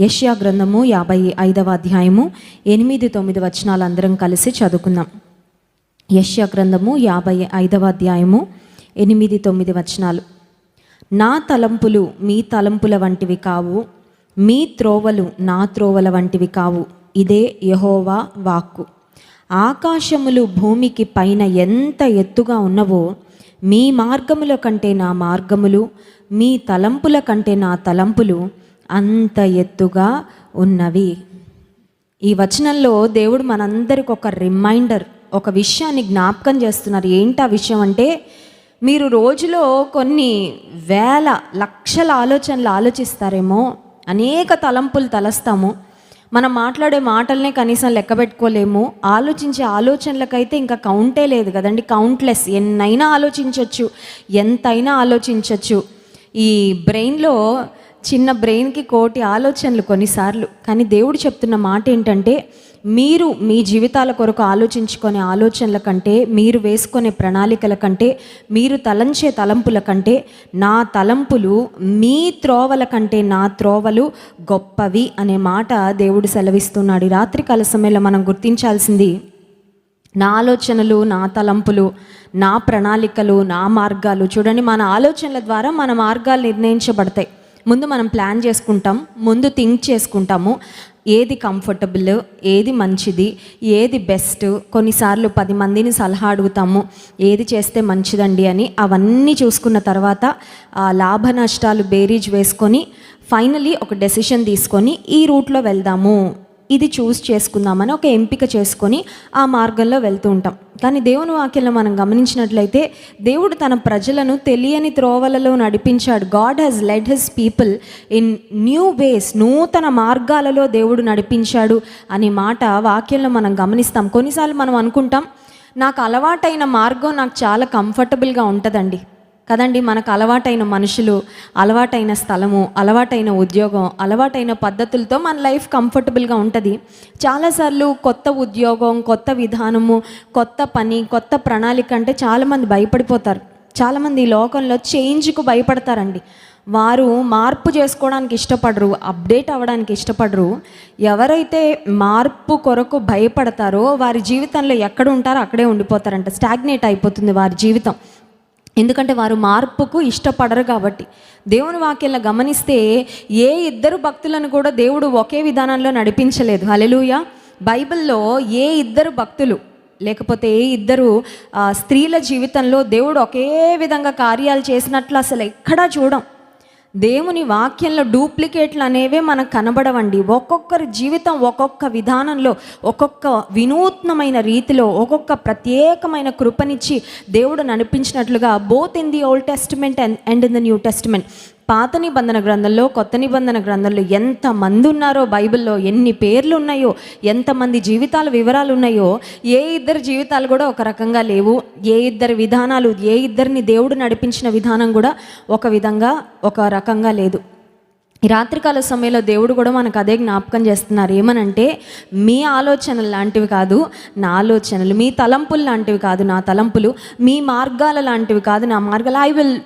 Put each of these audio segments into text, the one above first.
యష్యా గ్రంథము యాభై ఐదవ అధ్యాయము ఎనిమిది తొమ్మిది వచనాలు అందరం కలిసి చదువుకుందాం. యష్యా గ్రంథము యాభై ఐదవ అధ్యాయము ఎనిమిది తొమ్మిది వచనాలు. నా తలంపులు మీ తలంపుల వంటివి కావు మీ త్రోవలు నా త్రోవల వంటివి కావు ఇదే యహోవా వాక్కు. ఆకాశములు భూమికి పైన ఎంత ఎత్తుగా ఉన్నవో మీ మార్గముల కంటే నా మార్గములు మీ తలంపుల కంటే నా తలంపులు అంత ఎత్తుగా ఉన్నవి. ఈ వచనంలో దేవుడు మనందరికి ఒక రిమైండర్ ఒక విషయాన్ని జ్ఞాపకం చేస్తున్నారు. ఏంటి ఆ విషయం అంటే మీరు రోజులో కొన్ని వేల లక్షల ఆలోచనలు ఆలోచిస్తారేమో అనేక తలంపులు తలస్తాము. మనం మాట్లాడే మాటలనే కనీసం లెక్క పెట్టుకోలేము. ఆలోచించే ఆలోచనలకైతే ఇంకా కౌంటే లేదు కదండి కౌంట్లెస్. ఎన్నైనా ఆలోచించవచ్చు ఎంతైనా ఆలోచించవచ్చు ఈ బ్రెయిన్లో చిన్న బ్రెయిన్కి కోటి ఆలోచనలు కొన్నిసార్లు. కానీ దేవుడు చెప్తున్న మాట ఏంటంటే మీరు మీ జీవితాల కొరకు ఆలోచించుకునే ఆలోచనల కంటే మీరు వేసుకునే ప్రణాళికల కంటే మీరు తలంచే తలంపుల కంటే నా తలంపులు మీ త్రోవల కంటే నా త్రోవలు గొప్పవి అనే మాట దేవుడు సెలవిస్తున్నాడు. రాత్రికాల సమయంలో మనం గుర్తించాల్సింది నా ఆలోచనలు నా తలంపులు నా ప్రణాళికలు నా మార్గాలు. చూడండి మన ఆలోచనల ద్వారా మన మార్గాలు నిర్ణయించబడతాయి. ముందు మనం ప్లాన్ చేసుకుంటాం ముందు థింక్ చేసుకుంటాము ఏది కంఫర్టబుల్ ఏది మంచిది ఏది బెస్ట్ కొన్నిసార్లు పది మందిని సలహా అడుగుతాము ఏది చేస్తే మంచిదండి అని అవన్నీ చూసుకున్న తర్వాత లాభ నష్టాలు బేరీజ్ వేసుకొని ఫైనలీ ఒక డెసిషన్ తీసుకొని ఈ రూట్లో వెళ్దాము. ఇది చూస్ చేసుకుందామని ఒక ఎంపిక చేసుకొని ఆ మార్గంలో వెళ్తూ ఉంటాం. కానీ దేవుని వాక్యంలో మనం గమనించినట్లయితే దేవుడు తన ప్రజలను తెలియని త్రోవలలో నడిపించాడు. God has led his people in new ways నూతన మార్గాలలో దేవుడు నడిపించాడు అనే మాట వాక్యంలో మనం గమనిస్తాం. కొన్నిసార్లు మనం అనుకుంటాం నాకు అలవాటైన మార్గం నాకు చాలా కంఫర్టబుల్గా ఉంటుందండి. కదండి మనకు అలవాటైన మనుషులు అలవాటైన స్థలము అలవాటైన ఉద్యోగం అలవాటైన పద్ధతులతో మన లైఫ్ కంఫర్టబుల్గా ఉంటుంది. చాలాసార్లు కొత్త ఉద్యోగం కొత్త విధానము కొత్త పని కొత్త ప్రణాళిక అంటే చాలామంది భయపడిపోతారు. చాలామంది ఈ లోకంలో చేంజ్కు భయపడతారండి. వారు మార్పు చేసుకోవడానికి ఇష్టపడరు అప్డేట్ అవ్వడానికి ఇష్టపడరు. ఎవరైతే మార్పు కొరకు భయపడతారో వారి జీవితంలో ఎక్కడ ఉంటారో అక్కడే ఉండిపోతారంట స్టాగ్నేట్ అయిపోతుంది వారి జీవితం. ఎందుకంటే వారు మార్పుకు ఇష్టపడరు కాబట్టి. దేవుని వాక్యంలో గమనిస్తే ఏ ఇద్దరు భక్తులను కూడా దేవుడు ఒకే విధానంలో నడిపించలేదు. హలెలుయ బైబిల్లో ఏ ఇద్దరు భక్తులు లేకపోతే ఏ ఇద్దరు స్త్రీల జీవితంలో దేవుడు ఒకే విధంగా కార్యాలు చేసినట్లు అసలు ఎక్కడా చూడం. దేవుని వాక్యంలో డూప్లికేట్లు అనేవే మనకు కనబడవండి. ఒక్కొక్కరి జీవితం ఒక్కొక్క విధానంలో ఒక్కొక్క వినూత్నమైన రీతిలో ఒక్కొక్క ప్రత్యేకమైన కృపనిచ్చి దేవుడు నడిపించినట్లుగా both in the old testament and and in the new testament పాత నిబంధన గ్రంథంలో కొత్త నిబంధన గ్రంథంలో ఎంత మంది ఉన్నారో బైబిల్లో ఎన్ని పేర్లు ఉన్నాయో ఎంతమంది జీవితాల వివరాలు ఉన్నాయో ఏ ఇద్దరు జీవితాలు కూడా ఒక రకంగా లేవు. ఏ ఇద్దరు విధానాలు ఏ ఇద్దరిని దేవుడు నడిపించిన విధానం కూడా ఒక విధంగా ఒక రకంగా లేదు. రాత్రికాల సమయంలో దేవుడు కూడా మనకు అదే జ్ఞాపకం చేస్తున్నారు. ఏమనంటే మీ ఆలోచనలు లాంటివి కాదు నా ఆలోచనలు మీ తలంపులు లాంటివి కాదు నా తలంపులు మీ మార్గాల లాంటివి కాదు నా మార్గాలు. I will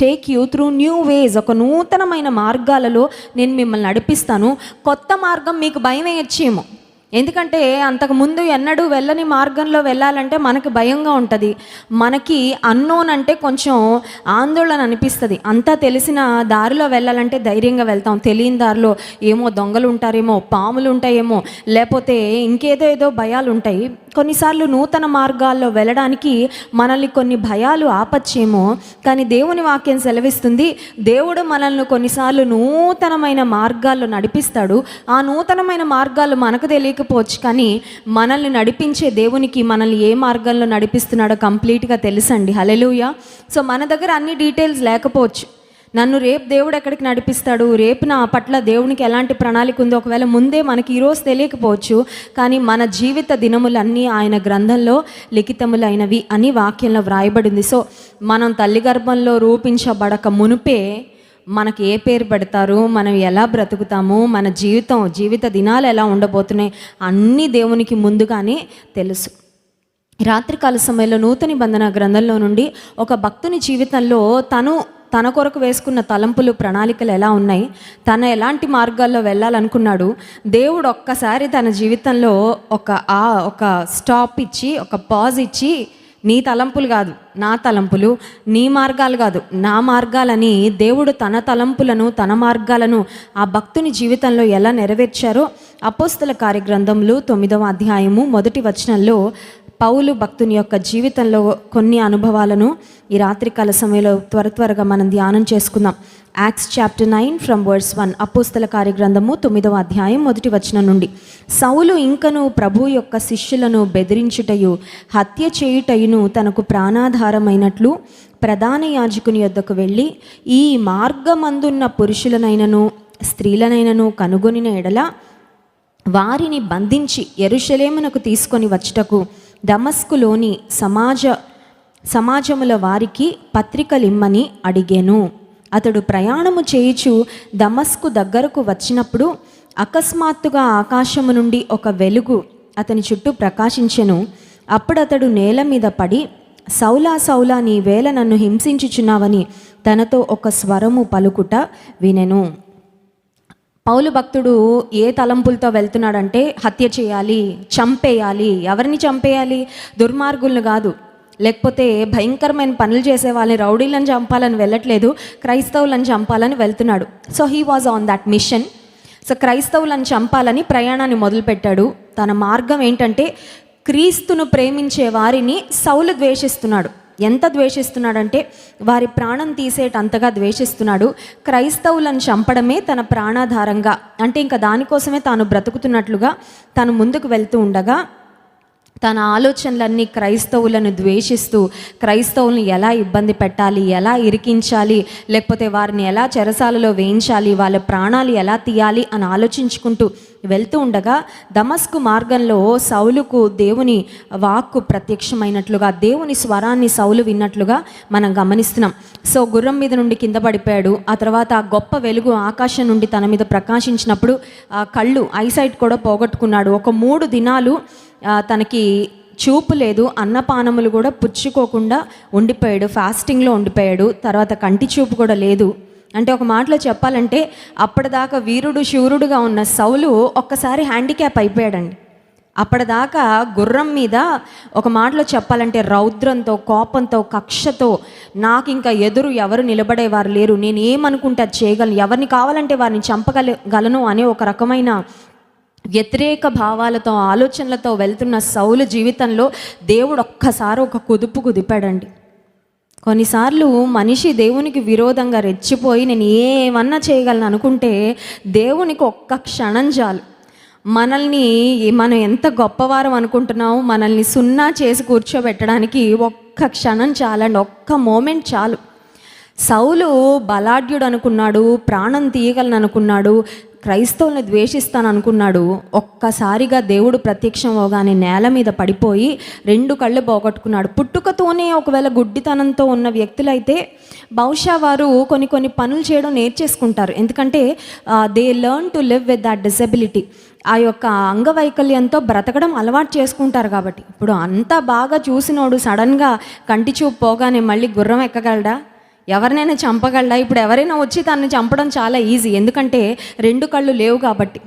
take you through new ways ఒక నూతనమైన మార్గాలలో నేను మిమ్మల్ని నడిపిస్తాను. కొత్త మార్గం మీకు భయం వేయచ్చేమో. ఎందుకంటే అంతకుముందు ఎన్నడూ వెళ్ళని మార్గంలో వెళ్ళాలంటే మనకి భయంగా ఉంటుంది. మనకి అన్నోన్ అంటే కొంచెం ఆందోళన అనిపిస్తుంది. అంతా తెలిసిన దారిలో వెళ్ళాలంటే ధైర్యంగా వెళ్తాం. తెలియని దారిలో ఏమో దొంగలు ఉంటారేమో పాములు ఉంటాయేమో లేకపోతే ఇంకేదో ఏదో భయాలు ఉంటాయి కొన్నిసార్లు నూతన మార్గాల్లో వెళ్ళడానికి మనల్ని కొన్ని భయాలు ఆపచ్చేమో కానీ దేవుని వాక్యం సెలవిస్తుంది దేవుడు మనల్ని కొన్నిసార్లు నూతనమైన మార్గాల్లో నడిపిస్తాడు. ఆ నూతనమైన మార్గాలు మనకు తెలియకపోవచ్చు కానీ మనల్ని నడిపించే దేవునికి మనల్ని ఏ మార్గంలో నడిపిస్తున్నాడో కంప్లీట్గా తెలుసండి. హలెలుయ సో మన దగ్గర అన్ని డీటెయిల్స్ లేకపోవచ్చు. నన్ను రేపు దేవుడు ఎక్కడికి నడిపిస్తాడు? రేపు నా పట్ల దేవునికి ఎలాంటి ప్రణాళిక ఉందో? ఒకవేళ ముందే మనకి ఈరోజు తెలియకపోవచ్చు కానీ మన జీవిత దినములన్నీ ఆయన గ్రంథంలో లిఖితములైనవి అని వాక్యంలో వ్రాయబడింది. సో మనం తల్లి గర్భంలో రూపించబడక మునుపే మనకి ఏ పేరు పెడతారు? మనం ఎలా బ్రతుకుతాము? మన జీవితం జీవిత దినాలు ఎలా ఉండబోతున్నాయి? అన్నీ దేవునికి ముందుగానే తెలుసు. రాత్రికాల సమయంలో నూతన బంధన గ్రంథంలో నుండి ఒక భక్తుని జీవితంలో తను తన కొరకు వేసుకున్న తలంపులు ప్రణాళికలు ఎలా ఉన్నాయి? తన ఎలాంటి మార్గాల్లో వెళ్ళాలనుకున్నాడు? దేవుడు ఒక్కసారి తన జీవితంలో ఒక ఆ ఒక స్టాప్ ఇచ్చి ఒక పాజ్ ఇచ్చి నీ తలంపులు కాదు నా తలంపులు నీ మార్గాలు కాదు నా మార్గాలని దేవుడు తన తలంపులను తన మార్గాలను ఆ భక్తుని జీవితంలో ఎలా నెరవేర్చారో అపోస్తల కార్యగ్రంథంలో తొమ్మిదవ అధ్యాయము మొదటి వచనంలో పౌలు భక్తుని యొక్క జీవితంలో కొన్ని అనుభవాలను ఈ రాత్రికాల సమయంలో త్వర త్వరగా మనం ధ్యానం చేసుకుందాం. Acts chapter nine from words one అపోస్తల కార్యగ్రంథము తొమ్మిదవ అధ్యాయం మొదటి వచనం నుండి. సౌలు ఇంకను ప్రభు యొక్క శిష్యులను బెదిరించుటయు హత్య చేయుటయును తనకు ప్రాణాధారమైనట్లు ప్రధాన యాజకుని యొద్దకు వెళ్ళి ఈ మార్గమందున్న పురుషులనైనను స్త్రీలనైనను కనుగొనిన ఎడల వారిని బంధించి ఎరుషలేమునకు తీసుకొని వచ్చుటకు దమస్కులోని సమాజ సమాజముల వారికి పత్రికలిమ్మని అడిగాను. అతడు ప్రయాణము చేయుచు దమస్కు దగ్గరకు వచ్చినప్పుడు అకస్మాత్తుగా ఆకాశము నుండి ఒక వెలుగు అతని చుట్టూ ప్రకాశించెను. అప్పుడు అతడు నేల మీద పడి సౌలా సౌలా నీ వేళ నన్ను హింసించుచున్నావని తనతో ఒక స్వరము పలుకుట వినెను. పౌలు భక్తుడు ఏ తలంపులతో వెళ్తున్నాడంటే హత్య చేయాలి చంపేయాలి. ఎవరిని చంపేయాలి? దుర్మార్గులను కాదు. లేకపోతే భయంకరమైన పనులు చేసే వాళ్ళని రౌడీలను చంపాలని వెళ్ళట్లేదు క్రైస్తవులను చంపాలని వెళ్తున్నాడు. So he was on that mission so క్రైస్తవులను చంపాలని ప్రయాణాన్ని మొదలుపెట్టాడు. తన మార్గం ఏంటంటే క్రీస్తును ప్రేమించే వారిని సౌలు ద్వేషిస్తున్నాడు. ఎంత ద్వేషిస్తున్నాడంటే వారి ప్రాణం తీసేటంతగా ద్వేషిస్తున్నాడు. క్రైస్తవులను చంపడమే తన ప్రాణాధారంగా. అంటే ఇంకా దానికోసమే తాను బ్రతుకుతున్నట్లుగా తను ముందుకు వెళ్తూ ఉండగా తన ఆలోచనలన్నీ క్రైస్తవులను ద్వేషిస్తూ క్రైస్తవులను ఎలా ఇబ్బంది పెట్టాలి ఎలా ఇరికించాలి లేకపోతే వారిని ఎలా చెరసాలలో వేయించాలి వాళ్ళ ప్రాణాలు ఎలా తీయాలి అని ఆలోచించుకుంటూ వెళ్తూ ఉండగా దమస్కు మార్గంలో సౌలుకు దేవుని వాక్కు ప్రత్యక్షమైనట్లుగా దేవుని స్వరాన్ని సౌలు విన్నట్లుగా మనం గమనిస్తున్నాం. సో గుర్రం మీద నుండి కింద పడిపోయాడు. ఆ తర్వాత ఆ గొప్ప వెలుగు ఆకాశం నుండి తన మీద ప్రకాశించినప్పుడు ఆ కళ్ళు ఐసైట్ కూడా పోగొట్టుకున్నాడు. ఒక మూడు దినాలు తనకి చూపు లేదు అన్నపానములు కూడా పుచ్చుకోకుండా ఉండిపోయాడు ఫాస్టింగ్లో ఉండిపోయాడు తర్వాత కంటి చూపు కూడా లేదు. అంటే ఒక మాటలో చెప్పాలంటే అప్పటిదాకా వీరుడు శూరుడుగా ఉన్న సౌలు ఒక్కసారి హ్యాండిక్యాప్ అయిపోయాడండి. అప్పటిదాకా గుర్రం మీద ఒక మాటలో చెప్పాలంటే రౌద్రంతో కోపంతో కక్షతో నాకు ఇంకా ఎదురు ఎవరు నిలబడేవారు లేరు. నేను ఏమనుకుంటే అది చేయగలను ఎవరిని కావాలంటే వారిని చంపగలగలను అనే ఒక రకమైన వ్యతిరేక భావాలతో ఆలోచనలతో వెళ్తున్న సౌలు జీవితంలో దేవుడు ఒక్కసారి ఒక కుదుపు కుదిపాడండి. కొన్నిసార్లు మనిషి దేవునికి విరోధంగా రెచ్చిపోయి నేను ఏమన్నా చేయగలను అనుకుంటే దేవునికి ఒక్క క్షణం చాలు. మనల్ని మనం ఎంత గొప్పవారం అనుకుంటున్నామో మనల్ని సున్నా చేసి కూర్చోబెట్టడానికి ఒక్క క్షణం చాలండి ఒక్క మోమెంట్ చాలు. సౌలు బలాఢ్యుడు అనుకున్నాడు ప్రాణం తీయగలను అనుకున్నాడు క్రైస్తవుల్ని ద్వేషిస్తాను అనుకున్నాడు ఒక్కసారిగా దేవుడు ప్రత్యక్షం అవగానే నేల మీద పడిపోయి రెండు కళ్ళు పోగొట్టుకున్నాడు. పుట్టుకతోనే ఒకవేళ గుడ్డితనంతో ఉన్న వ్యక్తులైతే బహుశా వారు కొన్ని కొన్ని పనులు చేయడం నేర్చేసుకుంటారు. ఎందుకంటే they learn to live with that disability ఆ యొక్క అంగవైకల్యంతో బ్రతకడం అలవాటు చేసుకుంటారు కాబట్టి. ఇప్పుడు అంత బాగా చూసినోడు సడన్గా కంటి చూపు పోగానే మళ్ళీ గుర్రం ఎక్కగలడా? ఎవరినైనా చంపగలడా? ఇప్పుడు ఎవరైనా వచ్చి తనని చంపడం చాలా ఈజీ ఎందుకంటే రెండు కళ్ళు లేవు కాబట్టి.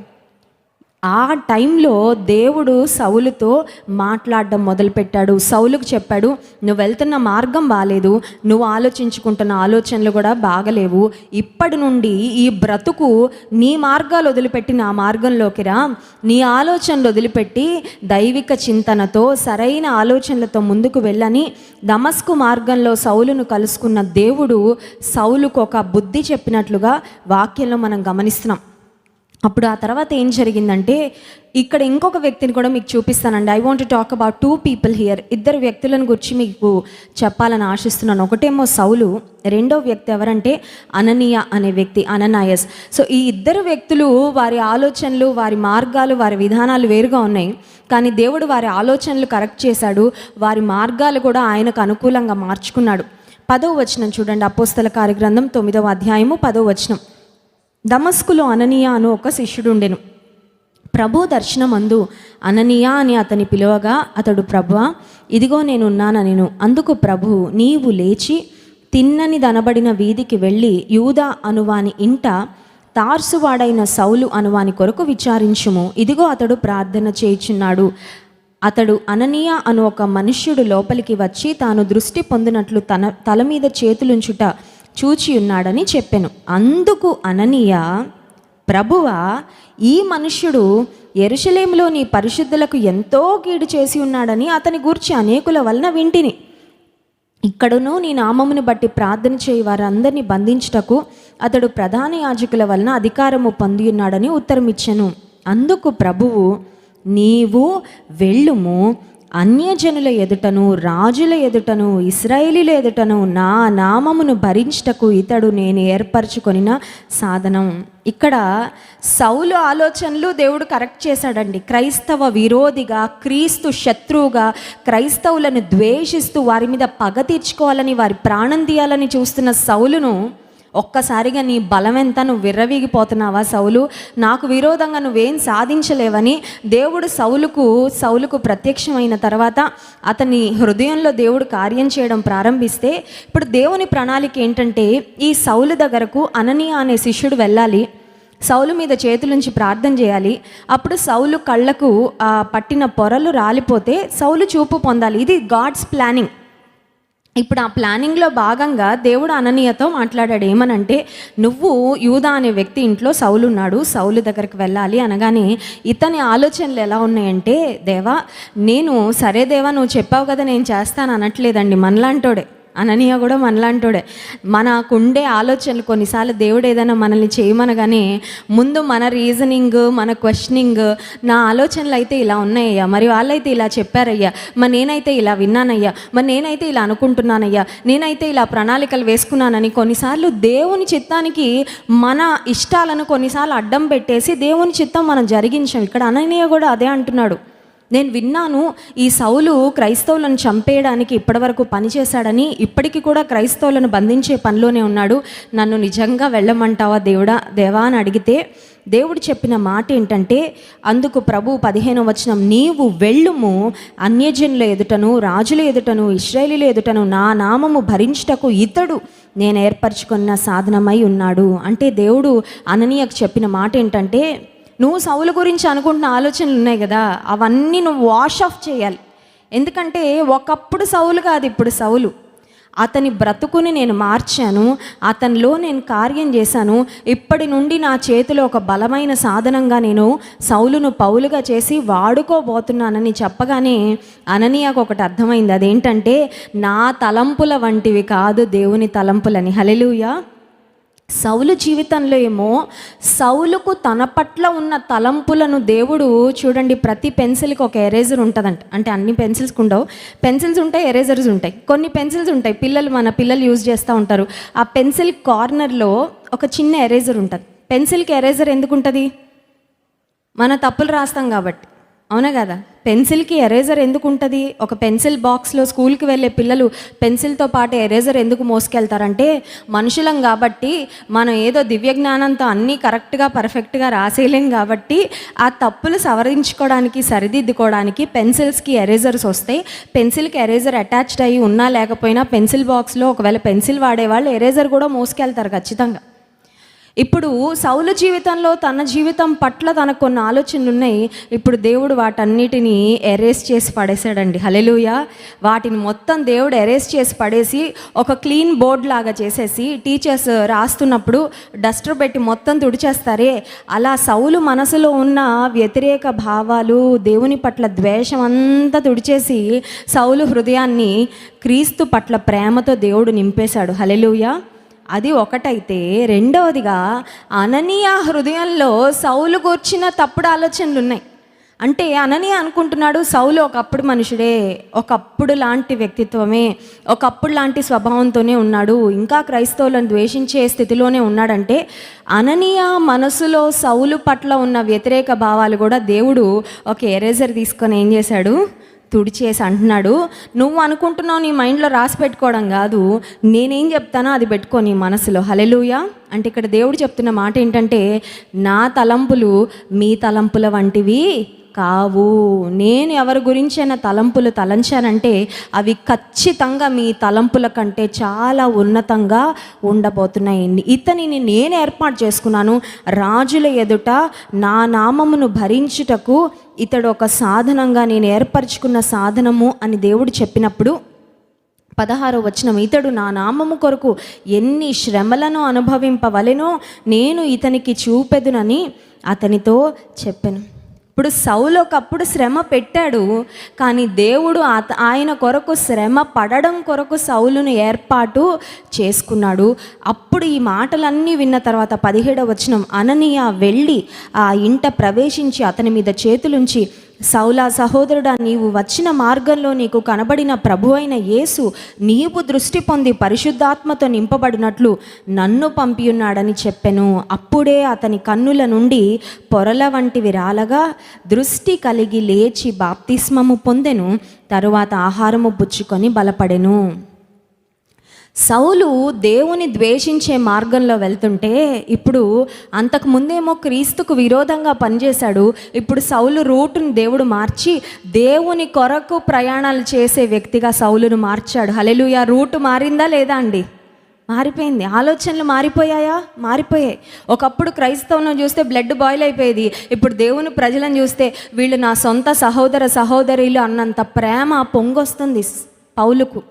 ఆ టైంలో దేవుడు సౌలుతో మాట్లాడడం మొదలుపెట్టాడు. సౌలుకు చెప్పాడు నువ్వు వెళ్తున్న మార్గం బాగాలేదు నువ్వు ఆలోచించుకుంటున్న ఆలోచనలు కూడా బాగలేవు. ఇప్పటి నుండి ఈ బ్రతుకు నీ మార్గాలు వదిలిపెట్టి నా మార్గంలోకి రా. నీ ఆలోచనలు వదిలిపెట్టి దైవిక చింతనతో సరైన ఆలోచనలతో ముందుకు వెళ్ళని దమస్కు మార్గంలో సౌలును కలుసుకున్న దేవుడు సౌలుకు ఒక బుద్ధి చెప్పినట్లుగా వాక్యంలో మనం గమనిస్తున్నాం. అప్పుడు ఆ తర్వాత ఏం జరిగిందంటే ఇక్కడ ఇంకొక వ్యక్తిని కూడా మీకు చూపిస్తానండి. I want talk about two people here ఇద్దరు వ్యక్తులను గురించి మీకు చెప్పాలని ఆశిస్తున్నాను. ఒకటేమో సౌలు రెండో వ్యక్తి ఎవరంటే అననీయ అనే వ్యక్తి అననాయస్. సో ఈ ఇద్దరు వ్యక్తులు వారి ఆలోచనలు వారి మార్గాలు వారి విధానాలు వేరుగా ఉన్నాయి. కానీ దేవుడు వారి ఆలోచనలు కరెక్ట్ చేశాడు. వారి మార్గాలు కూడా ఆయనకు అనుకూలంగా మార్చుకున్నాడు. పదో వచనం చూడండి అపోస్తల కార్యగ్రంథం తొమ్మిదవ అధ్యాయము పదో వచనం. దమస్కులో అననీయ అను ఒక శిష్యుడుండెను. ప్రభు దర్శనమందు అననీయ అని అతని పిలువగా అతడు ప్రభు ఇదిగో నేను అందుకు ప్రభు నీవు లేచి తిన్నని దనబడిన వీధికి వెళ్ళి యూదా అనువాని ఇంట తార్సువాడైన సౌలు అనువాని కొరకు విచారించుము. ఇదిగో అతడు ప్రార్థన చేయుచున్నాడు. అతడు అననీయ అను ఒక మనుష్యుడు లోపలికి వచ్చి తాను దృష్టి పొందినట్లు తన తల మీద చేతులుంచుట చూచి ఉన్నాడని చెప్పాను. అందుకు అననీయ ప్రభువ ఈ మనుష్యుడు ఎరుషలేములోని పరిశుద్ధులకు ఎంతో కీడు చేసి ఉన్నాడని అతని గూర్చి అనేకుల వలన వింటిని. ఇక్కడను నీ నామమును బట్టి ప్రార్థన చేయి వారందరినీ బంధించుటకు అతడు ప్రధాన యాజకుల వలన అధికారము పొంది ఉన్నాడని ఉత్తరమిచ్చాను. అందుకు ప్రభువు నీవు వెళ్ళుము అన్యజనుల ఎదుటను రాజుల ఎదుటను ఇస్రాయేలీల ఎదుటను నా నామమును భరించుటకు ఇతడు నేను ఏర్పరచుకొనిన సాధనం. ఇక్కడ సౌలు ఆలోచనలు దేవుడు కరెక్ట్ చేశాడండి. క్రైస్తవ విరోధిగా క్రీస్తు శత్రువుగా క్రైస్తవులను ద్వేషిస్తూ వారి మీద పగ తీర్చుకోవాలని వారి ప్రాణం తీయాలని చూస్తున్న సౌలును ఒక్కసారిగా నీ బలం ఎంత నువ్వు విర్రవీగిపోతున్నావా సౌలు? నాకు విరోధంగా నువ్వేం సాధించలేవని దేవుడు సౌలుకు సౌలుకు ప్రత్యక్షమైన తర్వాత అతని హృదయంలో దేవుడు కార్యం చేయడం ప్రారంభిస్తే ఇప్పుడు దేవుని ప్రణాళిక ఏంటంటే ఈ సౌలు దగ్గరకు అననీయ అనే శిష్యుడు వెళ్ళాలి. సౌలు మీద చేతులుంచి ప్రార్థన చేయాలి. అప్పుడు సౌలు కళ్ళకు పట్టిన పొరలు రాలిపోతే సౌలు చూపు పొందాలి. ఇది గాడ్స్ ప్లానింగ్. ఇప్పుడు ఆ ప్లానింగ్లో భాగంగా దేవుడు అననీయతో మాట్లాడాడు. ఏమనంటే నువ్వు యూదా అనే వ్యక్తి ఇంట్లో సౌలు ఉన్నాడు సౌలు దగ్గరికి వెళ్ళాలి అనగానే ఇతని ఆలోచనలు ఎలా ఉన్నాయంటే దేవా నేను సరే దేవా నువ్వు చెప్పావు కదా నేను చేస్తాను అనట్లేదండి. మనలాంటోడే. అననీయ కూడా మనలాంటోడే. మనకుండే ఆలోచనలు కొన్నిసార్లు దేవుడు ఏదైనా మనల్ని చేయమనగానే ముందు మన రీజనింగ్ మన క్వశ్చనింగ్ నా ఆలోచనలు అయితే ఇలా ఉన్నాయ్యా మరి వాళ్ళైతే ఇలా చెప్పారయ్యా మరి నేనైతే ఇలా విన్నానయ్యా మరి నేనైతే ఇలా అనుకుంటున్నానయ్యా నేనైతే ఇలా ప్రణాళికలు వేసుకున్నానని కొన్నిసార్లు దేవుని చిత్తానికి మన ఇష్టాలను కొన్నిసార్లు అడ్డం పెట్టేసి దేవుని చిత్తం మనం జరిగించాం. ఇక్కడ అననీయ కూడా అదే అంటున్నాడు. నేను విన్నాను ఈ సౌలు క్రైస్తవులను చంపేయడానికి ఇప్పటివరకు పనిచేశాడని ఇప్పటికీ కూడా క్రైస్తవులను బంధించే పనిలోనే ఉన్నాడు. నన్ను నిజంగా వెళ్ళమంటావా దేవుడా? దేవా అని అడిగితే దేవుడు చెప్పిన మాట ఏంటంటే అందుకు ప్రభు పదిహేను వచనం నీవు వెళ్ళుము అన్యజనుల ఎదుటను రాజుల ఎదుటను ఇస్రాయేలీల ఎదుటను నా నామము భరించుటకు ఇతడు నేను ఏర్పరచుకున్న సాధనమై ఉన్నాడు. అంటే దేవుడు అననీయకు చెప్పిన మాట ఏంటంటే నువ్వు సౌలు గురించి అనుకుంటున్న ఆలోచనలు ఉన్నాయి కదా అవన్నీ నువ్వు వాష్ ఆఫ్ చేయాలి. ఎందుకంటే ఒకప్పుడు సౌలు కాదు ఇప్పుడు సౌలు. అతని బ్రతుకుని నేను మార్చాను అతనిలో నేను కార్యం చేశాను. ఇప్పటి నుండి నా చేతిలో ఒక బలమైన సాధనంగా నేను సౌలును పౌలుగా చేసి వాడుకోబోతున్నానని చెప్పగానే అననీయాకు ఒకటి అర్థమైంది. అదేంటంటే నా తలంపుల వంటివి కాదు దేవుని తలంపులని. హలెలుయా సౌలు జీవితంలో ఏమో సౌలుకు తన పట్ల ఉన్న తలంపులను దేవుడు చూడండి ప్రతి పెన్సిల్కి ఒక ఎరేజర్ ఉంటుందంట. అంటే అన్ని పెన్సిల్స్కి ఉండవు. పెన్సిల్స్ ఉంటాయి ఎరేజర్స్ ఉంటాయి. కొన్ని పెన్సిల్స్ ఉంటాయి. పిల్లలు మన పిల్లలు యూజ్ చేస్తూ ఉంటారు. ఆ పెన్సిల్ కార్నర్లో ఒక చిన్న ఎరేజర్ ఉంటుంది. పెన్సిల్కి ఎరేజర్ ఎందుకు ఉంటుంది మన తప్పులు రాస్తాం కాబట్టి. అవునా కదా? పెన్సిల్కి ఎరేజర్ ఎందుకు ఉంటుంది ఒక పెన్సిల్ బాక్స్లో స్కూల్కి వెళ్ళే పిల్లలు పెన్సిల్తో పాటు ఎరేజర్ ఎందుకు మోసుకెళ్తారంటే మనుషులం కాబట్టి మనం ఏదో దివ్య జ్ఞానంతో అన్నీ కరెక్ట్గా పర్ఫెక్ట్గా రాసేయలేం కాబట్టి ఆ తప్పులు సవరించుకోవడానికి సరిదిద్దుకోవడానికి పెన్సిల్స్కి ఎరేజర్స్ వస్తాయి పెన్సిల్కి ఎరేజర్ అటాచ్డ్ అయ్యి ఉన్నా లేకపోయినా పెన్సిల్ బాక్స్లో ఒకవేళ పెన్సిల్ వాడేవాళ్ళు ఎరేజర్ కూడా మోసుకెళ్తారు ఖచ్చితంగా. ఇప్పుడు సౌలు జీవితంలో తన జీవితం పట్ల తనకు కొన్ని ఆలోచనలు ఉన్నాయి. ఇప్పుడు దేవుడు వాటన్నిటిని ఎరేస్ చేసి పడేశాడండి. హలెలుయ వాటిని మొత్తం దేవుడు ఎరేస్ చేసి పడేసి ఒక క్లీన్ బోర్డ్ లాగా చేసేసి టీచర్స్ రాస్తున్నప్పుడు డస్టర్ పెట్టి మొత్తం తుడిచేస్తారే. అలా సౌలు మనసులో ఉన్న వ్యతిరేక భావాలు దేవుని పట్ల ద్వేషం అంతా తుడిచేసి సౌలు హృదయాన్ని క్రీస్తు పట్ల ప్రేమతో దేవుడు నింపేశాడు. హలెలుయా అది ఒకటైతే రెండవదిగా అననీయ హృదయంలో సౌలు గూర్చిన తప్పుడు ఆలోచనలు ఉన్నాయి అంటే అననీయ అనుకుంటున్నాడు సౌలు ఒకప్పుడు మనుషుడే ఒకప్పుడు లాంటి వ్యక్తిత్వమే ఒకప్పుడు లాంటి స్వభావంతోనే ఉన్నాడు ఇంకా క్రైస్తవులను ద్వేషించే స్థితిలోనే ఉన్నాడంటే అననీయ మనసులో సౌలు పట్ల ఉన్న వ్యతిరేక భావాలు కూడా దేవుడు ఒక ఎరేజర్ తీసుకొని ఏం చేశాడు? తుడిచేసి అంటున్నాడు నువ్వు అనుకుంటున్నావు నీ మైండ్లో రాసి పెట్టుకోవడం కాదు నేనేం చెప్తానో అది పెట్టుకో నీ మనసులో. హలెలుయా అంటే ఇక్కడ దేవుడు చెప్తున్న మాట ఏంటంటే నా తలంపులు మీ తలంపుల వంటివి కావు. నేను ఎవరి గురించైనా తలంపులు తలంచానంటే అవి ఖచ్చితంగా మీ తలంపుల కంటే చాలా ఉన్నతంగా ఉండబోతున్నాయి. ఇతనిని నేను ఏర్పాటు చేసుకున్నాను. రాజుల ఎదుట నా నామమును భరించుటకు ఇతడు ఒక సాధనంగా నేను ఏర్పరచుకున్న సాధనము అని దేవుడు చెప్పినప్పుడు పదహారో వచనం ఇతడు నా నామము కొరకు ఎన్ని శ్రమలను అనుభవింపవలెనో నేను ఇతనికి చూపెదునని అతనితో చెప్పాను. ఇప్పుడు సౌలు ఒకప్పుడు శ్రమ పెట్టాడు కానీ దేవుడు ఆయన కొరకు శ్రమ పడడం కొరకు సౌలును ఏర్పాటు చేసుకున్నాడు. అప్పుడు ఈ మాటలన్నీ విన్న తర్వాత పదిహేడవ వచనం అననీయ వెళ్ళి ఆ ఇంట ప్రవేశించి అతని మీద చేతులుంచి సౌలా సహోదరుడా నీవు వచ్చిన మార్గంలో నీకు కనబడిన ప్రభు అయిన యేసు నీవు దృష్టి పొంది పరిశుద్ధాత్మతో నింపబడినట్లు నన్ను పంపియున్నాడని చెప్పెను. అప్పుడే అతని కన్నుల నుండి పొరల వంటివి రాలగా దృష్టి కలిగి లేచి బాప్తిస్మము పొందెను. తరువాత ఆహారము పుచ్చుకొని బలపడెను. సౌలు దేవుని ద్వేషించే మార్గంలో వెళ్తుంటే ఇప్పుడు అంతకు ముందేమో క్రీస్తుకు విరోధంగా పనిచేశాడు. ఇప్పుడు సౌలు రూటును దేవుడు మార్చి దేవుని కొరకు ప్రయాణాలు చేసే వ్యక్తిగా సౌలును మార్చాడు. హలెలుయ రూటు మారిందా లేదా అండి? మారిపోయింది. ఆలోచనలు మారిపోయాయా? మారిపోయాయి. ఒకప్పుడు క్రైస్తవులను చూస్తే బ్లడ్ బాయిల్ అయిపోయేది. ఇప్పుడు దేవుని ప్రజలను చూస్తే వీళ్ళు నా సొంత సహోదర సహోదరులు అన్నంత ప్రేమ పొంగొస్తుంది పౌలుకు.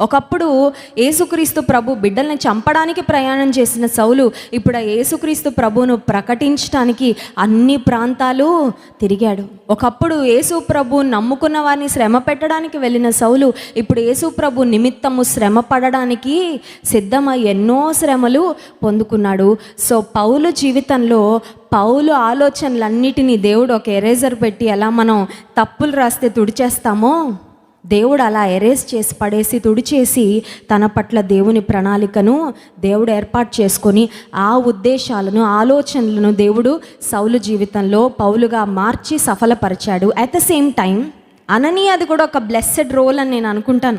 ఒకప్పుడు ఏసుక్రీస్తు ప్రభు బిడ్డల్ని చంపడానికి ప్రయాణం చేసిన సౌలు ఇప్పుడు ఆ ఏసుక్రీస్తు ప్రభువును ప్రకటించడానికి అన్ని ప్రాంతాలు తిరిగాడు. ఒకప్పుడు యేసు ప్రభు నమ్ముకున్న వారిని శ్రమ పెట్టడానికి వెళ్ళిన సౌలు ఇప్పుడు యేసు ప్రభు నిమిత్తము శ్రమ పడడానికి సిద్ధమై ఎన్నో శ్రమలు పొందుకున్నాడు. సో పౌలు జీవితంలో పౌలు ఆలోచనలన్నిటినీ దేవుడు ఒక ఎరేజర్ పెట్టి ఎలా మనం తప్పులు రాస్తే తుడిచేస్తామో దేవుడు అలా ఎరేస్ చేసి పడేసి తుడిచేసి తన పట్ల దేవుని ప్రణాళికను దేవుడు ఏర్పాటు చేసుకొని ఆ ఉద్దేశాలను ఆలోచనలను దేవుడు సౌలు జీవితంలో పౌలుగా మార్చి సఫలపరిచాడు. అట్ ద సేమ్ టైం అనని అది కూడా ఒక బ్లెస్సెడ్ రోల్ అని నేను అనుకుంటాను.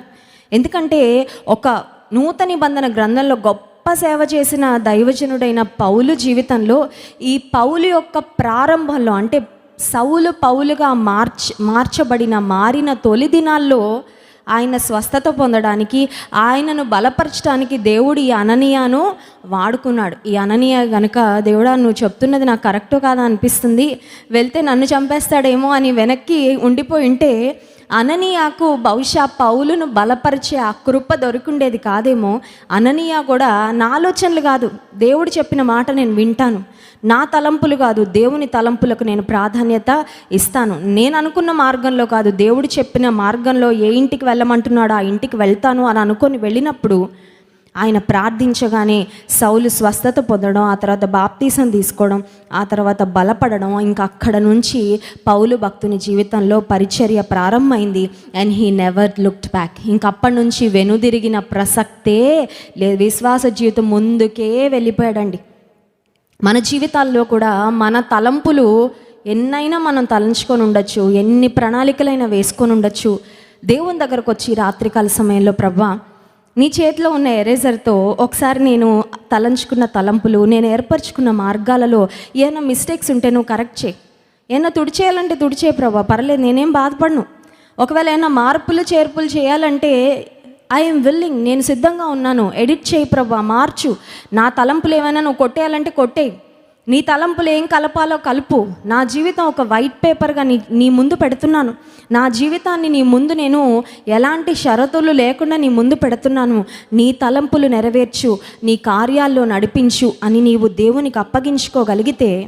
ఎందుకంటే ఒక నూతన నిబంధన గ్రంథంలో గొప్ప సేవ చేసిన దైవజనుడైన పౌలు జీవితంలో ఈ పౌలు యొక్క ప్రారంభంలో అంటే సౌలు పౌలుగా మార్చ్ మార్చబడిన మారిన తొలి దినాల్లో ఆయన స్వస్థత పొందడానికి ఆయనను బలపరచడానికి దేవుడు ఈ అననీయాను వాడుకున్నాడు. ఈ అననీయ గనుక దేవుడా నువ్వు చెప్తున్నది నాకు కరెక్ట్ కాదా అనిపిస్తుంది. వెళ్తే నన్ను చంపేస్తాడేమో అని వెనక్కి ఉండిపోయి ఉంటే అననీయాకు బహుశా పౌలును బలపరిచే ఆ కృప దొరికిండేది కాదేమో. అననీయ కూడా నా ఆలోచనలు కాదు. దేవుడు చెప్పిన మాట నేను వింటాను. నా తలంపులు కాదు దేవుని తలంపులకు నేను ప్రాధాన్యత ఇస్తాను. నేను అనుకున్న మార్గంలో కాదు దేవుడు చెప్పిన మార్గంలో ఏ ఇంటికి వెళ్ళమంటున్నాడో ఆ ఇంటికి వెళ్తాను అని అనుకొని వెళ్ళినప్పుడు ఆయన ప్రార్థించగానే సౌలు స్వస్థత పొందడం ఆ తర్వాత బాప్తీసం తీసుకోవడం ఆ తర్వాత బలపడడం ఇంకా అక్కడ నుంచి పౌలు భక్తుని జీవితంలో పరిచర్య ప్రారంభమైంది. And he never looked back ఇంకప్పటి నుంచి వెనుదిరిగిన ప్రసక్తే లేదు. విశ్వాస జీవితం ముందుకే వెళ్ళిపోయాడండి. మన జీవితాల్లో కూడా మన తలంపులు ఎన్నైనా మనం తలంచుకొని ఉండొచ్చు ఎన్ని ప్రణాళికలైనా వేసుకొని ఉండొచ్చు. దేవుని దగ్గరకు వచ్చి రాత్రికాల సమయంలో ప్రభా నీ చేతిలో ఉన్న ఎరేజర్తో ఒకసారి నేను తలంచుకున్న తలంపులు నేను ఏర్పరచుకున్న మార్గాలలో ఏమైనా మిస్టేక్స్ ఉంటే నువ్వు కరెక్ట్ చేయి. ఏమైనా తుడిచేయాలంటే తుడిచే ప్రభా పర్లేదు నేనేం బాధపడను. ఒకవేళ ఏమైనా మార్పులు చేర్పులు చేయాలంటే ఐఎమ్ విల్లింగ్ నేను సిద్ధంగా ఉన్నాను. ఎడిట్ చేయి ప్రభా మార్చు. నా తలంపులు ఏమైనా నువ్వు కొట్టేయాలంటే కొట్టేయి. నీ తలంపులు ఏం కలపాలో కలుపు. నా జీవితం ఒక వైట్ పేపర్గా నీ నీ ముందు పెడుతున్నాను. నా జీవితాన్ని నీ ముందు నేను ఎలాంటి షరతులు లేకుండా నీ ముందు పెడుతున్నాను. నీ తలంపులు నెరవేర్చు. నీ కార్యాల్లో నడిపించు అని నీవు దేవునికి అప్పగించుకోగలిగితే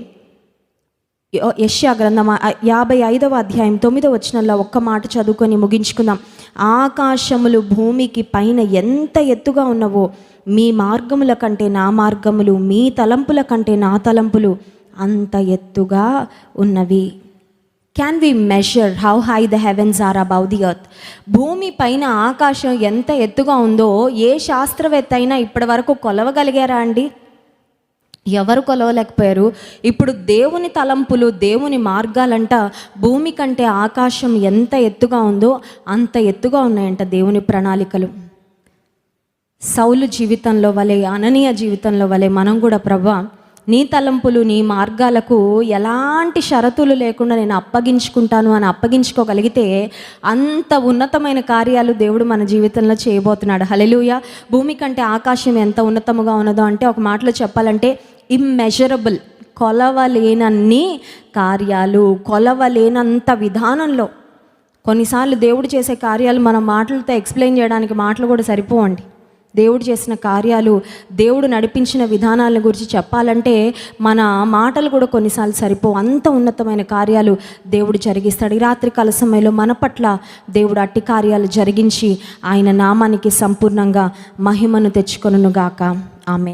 యష్యా గ్రంథం యాభై ఐదవ అధ్యాయం తొమ్మిదవ వచనంలో ఒక్క మాట చదువుకొని ముగించుకుందాం. ఆకాశములు భూమికి పైన ఎంత ఎత్తుగా ఉన్నవో మీ మార్గముల కంటే నా మార్గములు మీ తలంపుల కంటే నా తలంపులు అంత ఎత్తుగా ఉన్నవి. Can we measure how high the heavens are above the earth భూమి పైన ఆకాశం ఎంత ఎత్తుగా ఉందో ఏ శాస్త్రవేత్త అయినా ఇప్పటి వరకు కొలవగలిగారా అండి? ఎవరు కొలవలేకపోయారు? ఇప్పుడు దేవుని తలంపులు దేవుని మార్గాలంట భూమి కంటే ఆకాశం ఎంత ఎత్తుగా ఉందో అంత ఎత్తుగా ఉన్నాయంట దేవుని ప్రణాళికలు. సౌలు జీవితంలో వలె అననీయ జీవితంలో వలె మనం కూడా ప్రభా నీ తలంపులు నీ మార్గాలకు ఎలాంటి షరతులు లేకుండా నేను అప్పగించుకుంటాను అని అప్పగించుకోగలిగితే అంత ఉన్నతమైన కార్యాలు దేవుడు మన జీవితంలో చేయబోతున్నాడు. హలెలుయ భూమి కంటే ఆకాశం ఎంత ఉన్నతముగా ఉన్నదో అంటే ఒక మాటలో చెప్పాలంటే ఇమ్మెజరబుల్ కొలవలేనన్ని కార్యాలు కొలవలేనంత విధానంలో. కొన్నిసార్లు దేవుడు చేసే కార్యాలు మన మాటలతో ఎక్స్ప్లెయిన్ చేయడానికి మాటలు కూడా సరిపోవండి. దేవుడు చేసిన కార్యాలు దేవుడు నడిపించిన విధానాల గురించి చెప్పాలంటే మన మాటలు కూడా కొన్నిసార్లు సరిపో అంత ఉన్నతమైన కార్యాలు దేవుడు జరిగిస్తాడు. ఈ రాత్రికాల సమయంలో మన పట్ల దేవుడు అట్టి కార్యాలు జరిగించి ఆయన నామానికి సంపూర్ణంగా మహిమను తెచ్చుకొనుగాక ఆమె